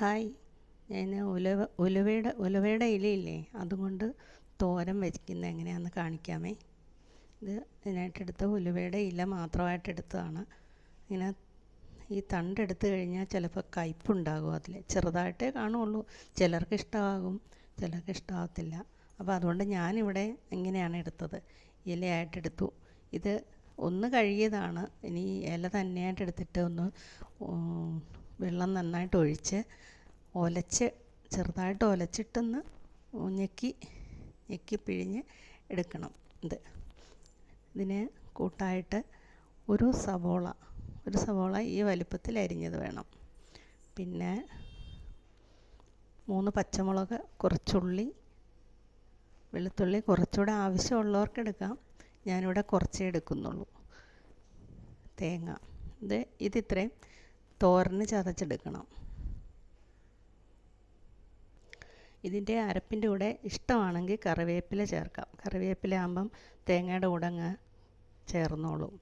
Hi. ഞാൻ ഉലുവ ഉലുവയുടെ ഉലുവയുടെ ഇലയില്ലേ അതുകൊണ്ട് തോരൻ വയ്ക്കുന്നത് എങ്ങനെയാണെന്ന് കാണിക്കാമേ. ഇത് ഇതിനായിട്ടെടുത്ത ഉലുവയുടെ ഇല മാത്രമായിട്ട് എടുത്തതാണ്. ഇങ്ങനെ ഈ തണ്ടെടുത്ത് കഴിഞ്ഞാൽ ചിലപ്പോൾ കയ്പുണ്ടാകും അതിൽ. ചെറുതായിട്ടേ കാണുള്ളൂ. ചിലർക്ക് ഇഷ്ടമാകും ചിലർക്ക് ഇഷ്ടമാകത്തില്ല. അപ്പോൾ അതുകൊണ്ട് ഞാനിവിടെ ഇങ്ങനെയാണ് എടുത്തത്. ഇലയായിട്ടെടുത്തു ഇത് ഒന്ന് കഴുകിയതാണ്. ഇനി ഇല തന്നെയായിട്ട് എടുത്തിട്ട് ഒന്ന് വെള്ളം നന്നായിട്ട് ഒഴിച്ച് ഒലച്ച് ചെറുതായിട്ട് ഒലച്ചിട്ടൊന്ന് ഞെക്കി ഞെക്കി പിഴിഞ്ഞ് എടുക്കണം ഇത്. ഇതിന് കൂട്ടായിട്ട് ഒരു സവോള ഒരു സവോള ഈ വലിപ്പത്തിൽ അരിഞ്ഞത് വേണം. പിന്നെ മൂന്ന് പച്ചമുളക് കുറച്ചുള്ളി വെളുത്തുള്ളി കുറച്ചുകൂടെ ആവശ്യമുള്ളവർക്ക് എടുക്കാം. ഞാനിവിടെ കുറച്ചേ എടുക്കുന്നുള്ളൂ. തേങ്ങ. ഇത് ഇതിത്രയും. തോരന് ചതച്ചെടുക്കണം. ഇതിന്റെ അരപ്പിന്റെ കൂടെ ഇഷ്ടമാണെങ്കിൽ കറിവേപ്പില ചേർക്കാം. കറിവേപ്പില ആകുമ്പം തേങ്ങയുടെ കൂടെ അങ്ങ് ചേർന്നോളും.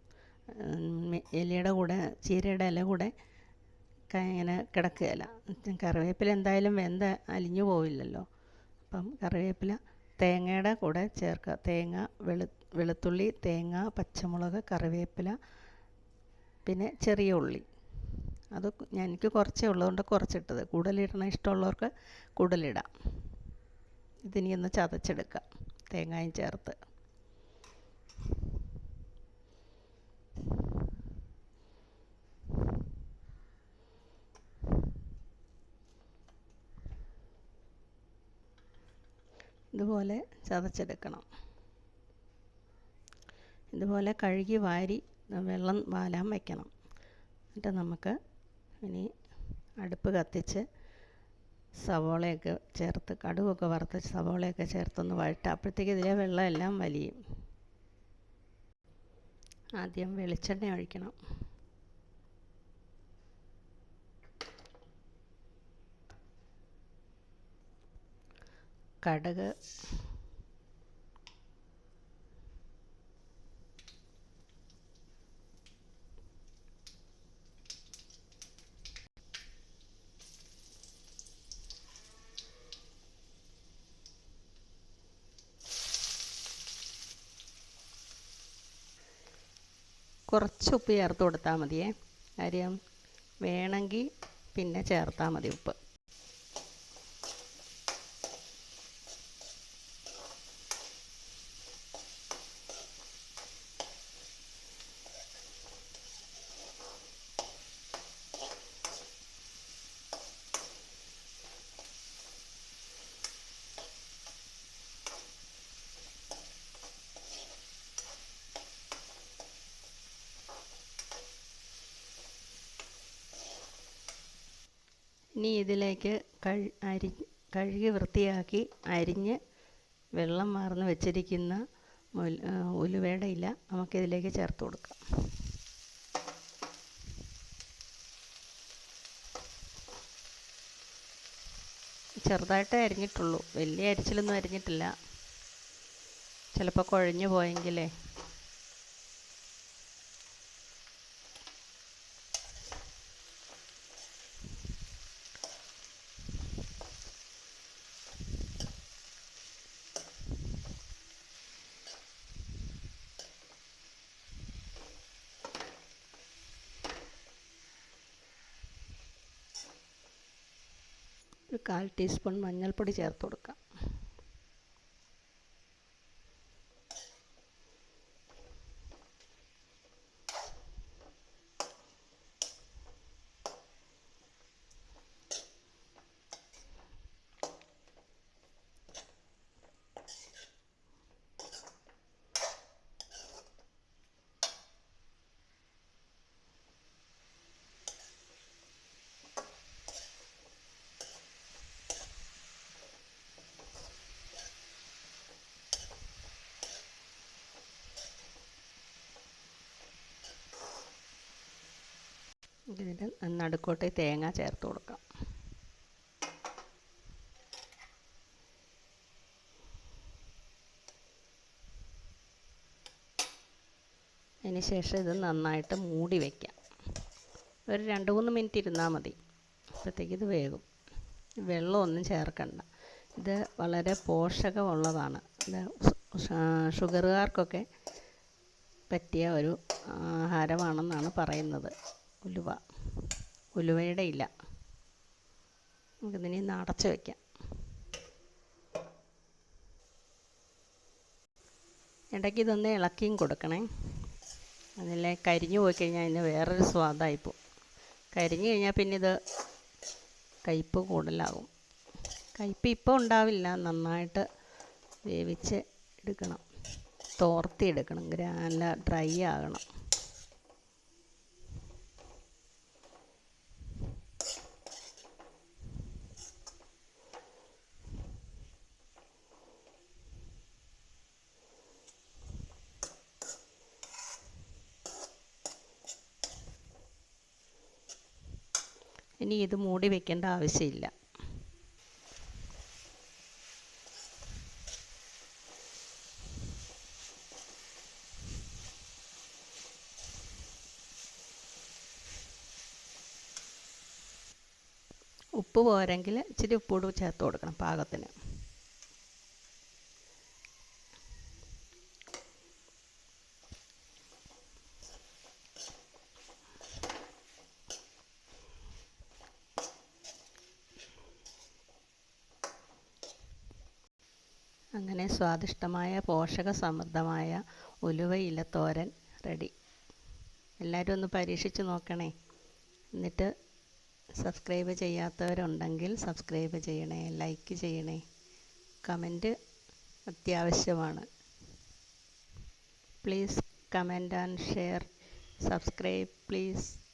ഇലയുടെ കൂടെ ചീരയുടെ ഇല കൂടെ ഇങ്ങനെ കിടക്കുകയില്ല. കറിവേപ്പില എന്തായാലും വെന്ത അലിഞ്ഞു പോവില്ലല്ലോ. അപ്പം കറിവേപ്പില തേങ്ങയുടെ കൂടെ ചേർക്കുക. തേങ്ങ വെളു വെളുത്തുള്ളി തേങ്ങ പച്ചമുളക് കറിവേപ്പില പിന്നെ ചെറിയ ഉള്ളി. അത് എനിക്ക് കുറച്ചേ ഉള്ളതുകൊണ്ട് കുറച്ചിട്ടത്. കൂടുതലിടണ ഇഷ്ടമുള്ളവർക്ക് കൂടുതലിടാം. ഇതിനി ഒന്ന് ചതച്ചെടുക്കാം. തേങ്ങയും ചേർത്ത്. ഇതുപോലെ ചതച്ചെടുക്കണം. ഇതുപോലെ കഴുകി വാരി വെള്ളം വാലാൻ വയ്ക്കണം എന്നിട്ട് നമുക്ക് ഇനി അടുപ്പ് കത്തിച്ച് സവോളയൊക്കെ ചേർത്ത് കടുകൊക്കെ വറുത്ത് സവോളയൊക്കെ ചേർത്തൊന്ന് വഴറ്റുക അപ്പോഴത്തേക്ക് ഇതിലെ വെള്ളമെല്ലാം വലിയും. ആദ്യം വെളിച്ചെണ്ണ ഒഴിക്കണം. കടുക് കുറച്ച് ഉപ്പ് ചേർത്ത് കൊടുത്താൽ മതിയേ. കാര്യം വേണമെങ്കിൽ പിന്നെ ചേർത്താൽ മതി ഉപ്പ്. ഇനി ഇതിലേക്ക് കഴി അരി കഴുകി വൃത്തിയാക്കി അരിഞ്ഞ് വെള്ളം വാർന്ന് വെച്ചിരിക്കുന്ന ഉലുവയുടെ ഇല നമുക്കിതിലേക്ക് ചേർത്ത് കൊടുക്കാം. ചെറുതായിട്ടേ അരിഞ്ഞിട്ടുള്ളൂ. വലിയ അരിച്ചിലൊന്നും അരിഞ്ഞിട്ടില്ല. ചിലപ്പോൾ കുഴഞ്ഞു പോയെങ്കിലേ ഒരു കാൽ ടീസ്പൂൺ മഞ്ഞൾപ്പൊടി ചേർത്ത് കൊടുക്കാം. ഇതിന്റെ നടുക്കോട്ട് തേങ്ങ ചേർത്ത് കൊടുക്കാം. അതിനുശേഷം ഇത് നന്നായിട്ട് മൂടി വയ്ക്കാം ഒരു രണ്ട് മൂന്ന് മിനിറ്റ് ഇരുന്നാൽ മതി. അപ്പോഴത്തേക്ക് ഇത് വേകും. വെള്ളമൊന്നും ചേർക്കണ്ട. ഇത് വളരെ പോഷകമുള്ളതാണ്. ഇത് ഷുഗറുകാർക്കൊക്കെ പറ്റിയ ഒരു ആഹാരമാണെന്നാണ് പറയുന്നത്. ഉലുവ. ഉലുവയുടെ ഇല. നമുക്കിതിനെ ഒന്ന് അടച്ച് വയ്ക്കാം ഇടയ്ക്ക് ഇതൊന്ന് ഇളക്കിയും കൊടുക്കണേ. അതിലെ കരിഞ്ഞു പോയി കഴിഞ്ഞാൽ അതിന് വേറൊരു സ്വാദായിപ്പോൾ കരിഞ്ഞു കഴിഞ്ഞാൽ പിന്നെ ഇത് കയ്പ്പ് കൂടുതലാകും കയ്പ്പ് ഇപ്പോൾ ഉണ്ടാവില്ല. നന്നായിട്ട് വേവിച്ച് എടുക്കണം. തോർത്തി എടുക്കണം നല്ല ഡ്രൈ ആകണം. ഇനി ഇത് മൂടി വെക്കേണ്ട ആവശ്യമില്ല. ഉപ്പ് പോരെങ്കിൽ ഇച്ചിരി ഉപ്പ് കൂടി ചേർത്ത് കൊടുക്കണം പാകത്തിന്. അങ്ങനെ സ്വാദിഷ്ടമായ പോഷക സമൃദ്ധമായ ഉലുവയില തോരൻ റെഡി എല്ലാവരും ഒന്ന് പരീക്ഷിച്ച് നോക്കണേ. എന്നിട്ട് സബ്സ്ക്രൈബ് ചെയ്യാത്തവരുണ്ടെങ്കിൽ സബ്സ്ക്രൈബ് ചെയ്യണേ ലൈക്ക് ചെയ്യണേ. കമന്റ് അത്യാവശ്യമാണ്. Please comment and share subscribe please